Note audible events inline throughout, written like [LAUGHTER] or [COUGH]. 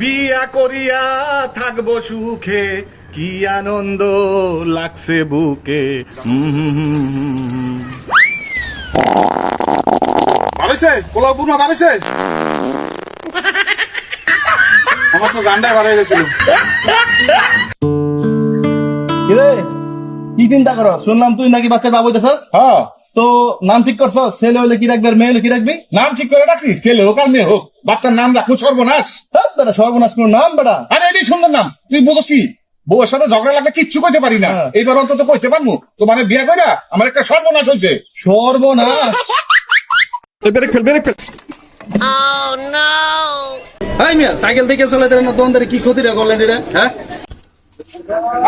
বিয়া করিয়া থাকব সুখে কি আনন্দ লাগছে বুকে। বাড়িছে পোলাও বুনা বাড়িছে আমার তো জান্ডায় বাড়াই গেছিল কি চিন্তা করো শুনলাম তুই নাকি বাচ্চার বাবু দেখাস হ্যাঁ। তো নাম ঠিক করছ? ছেলে হলে কি রাখবে? আর মেয়ে হলে কি রাখবি? নাম ঠিক করে রাখছি। ছেলে হোক আর মেয়ে হোক। বাচ্চার নাম রাখব সর্বনাশ। ধ্যাৎ বেটা সর্বনাশ কোন নাম বেটা। আরে এটাই সুন্দর নাম। তুই বুঝছিস কি? বউয়ের সাথে ঝগড়া লাগলে কিচ্ছু করতে পারি না। হ্যাঁ। এইবার অন্তত কইতে পারব তোমার বিয়ে কইরা আমার একটা সর্বনাশ হয়েছে সর্বনাশ। Brake fail brake fail. High মিয়া সাইকেল থেকে চলাতে না তোমাদের কি ক্ষতিটা করলেন এটা হ্যাঁ?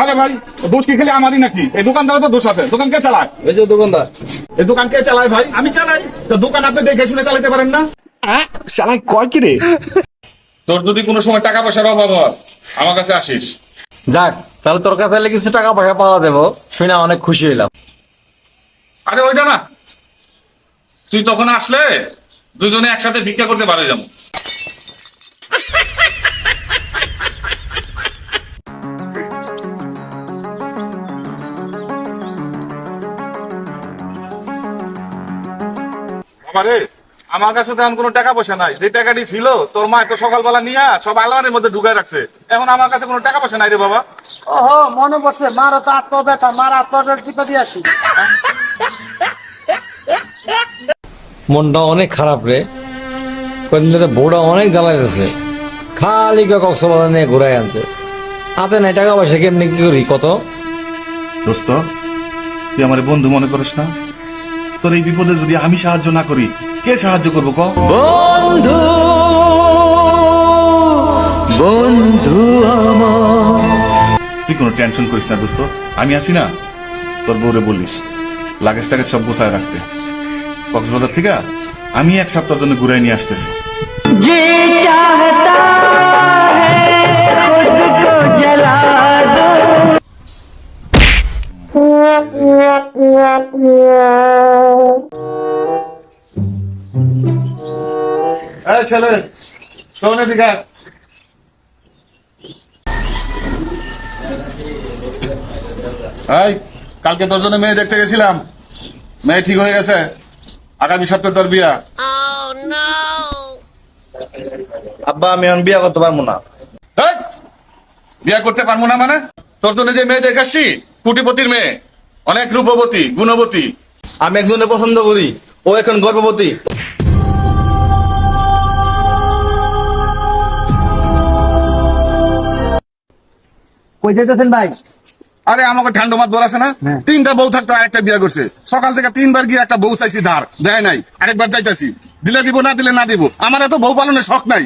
আরে ভাই দোষ কি খালি আমারই নাকি? এই দোকানদার তো দোষ আছে। দোকান কে চালায়? ওই যে দোকানদার। এই দোকান কে চালায় ভাই? আমি চালাই। তো দোকান আপনি দেখে শুনে চালাতে পারেন না? চালাই কয় কি রে তোর যদি কোনো সময় টাকা পয়সার অভাব হয় আমার কাছে আসিস। যাক তাহলে তোর কাছে এলে কিছু টাকা পয়সা পাওয়া যাব শুনে অনেক খুশি হইলাম। আরে ওইটা না। তুই তখন আসলে দুজনে একসাথে ভিক্ষা করতে পারে যাব। বাবারে আমার কাছে তো এখন কোনো টাকা পয়সা নাই। যে টাকাটি ছিল তোর মা তো সকালবেলা নিয়ে সব আলমারির মধ্যে ঢুকায় রাখছে। এখন আমার কাছে কোনো টাকা পয়সা নাই রে বাবা। ওহো মনে পড়ছে মারও তো আত্ম ব্যথা মার আত্মটা টিপে দিয়ে আসি। মনটা অনেক খারাপ রে। কদিন ধরে বউটা অনেক জ্বালাইতেছে। খালি কে কক্সবাজার নিয়ে ঘুরাই আনতে। হাতে নাই টাকা পয়সা কেমনি কি করি কত? দোস্ত তুই আমার বন্ধু মনে করিস না? তোর এই বিপদে যদি আমি সাহায্য না করি কে সাহায্য করব ক? বন্ধু বন্ধু তুই কোনো টেনশন করিস না দোস্ত আমি আছি না। তোর বউরে বলিস লাগেজ টাগেজ সব গোছায় রাখতে। কক্সবাজার থেকে আমি এক সপ্তাহের জন্য ঘুরাই নিয়ে আসতেছি। যে [LAUGHS] এই ছেলে শোন এদিকে। আয়। এই কালকে তোর জন্য মেয়ে দেখতে গেছিলাম। মেয়ে ঠিক হয়ে গেছে। আগামী সপ্তাহে তোর বিয়া। আব্বা আমি এখন বিয়া করতে পারব না। এই, বিয়া করতে পারব না মানে? তোর জন্য যে মেয়ে দেখাচ্ছি কুটিপতির মেয়ে। অনেক রূপবতী গুণবতী। আমি একজনের পছন্দ করি ও এখন গর্ভবতী। কই যেতেছেন ভাই? আরে আমাকে ঠান্ডা মাত বলাছে না? তিনটা বউ থাকতো আরেকটা বিয়া করছে। সকাল থেকে তিনবার গিয়ে একটা বউ চাইছি ধার দেয় নাই। আরেকবার চাইতাছি দিলে দিব না দিলে না দিব। আমার এত বউ পালনের শখ নাই।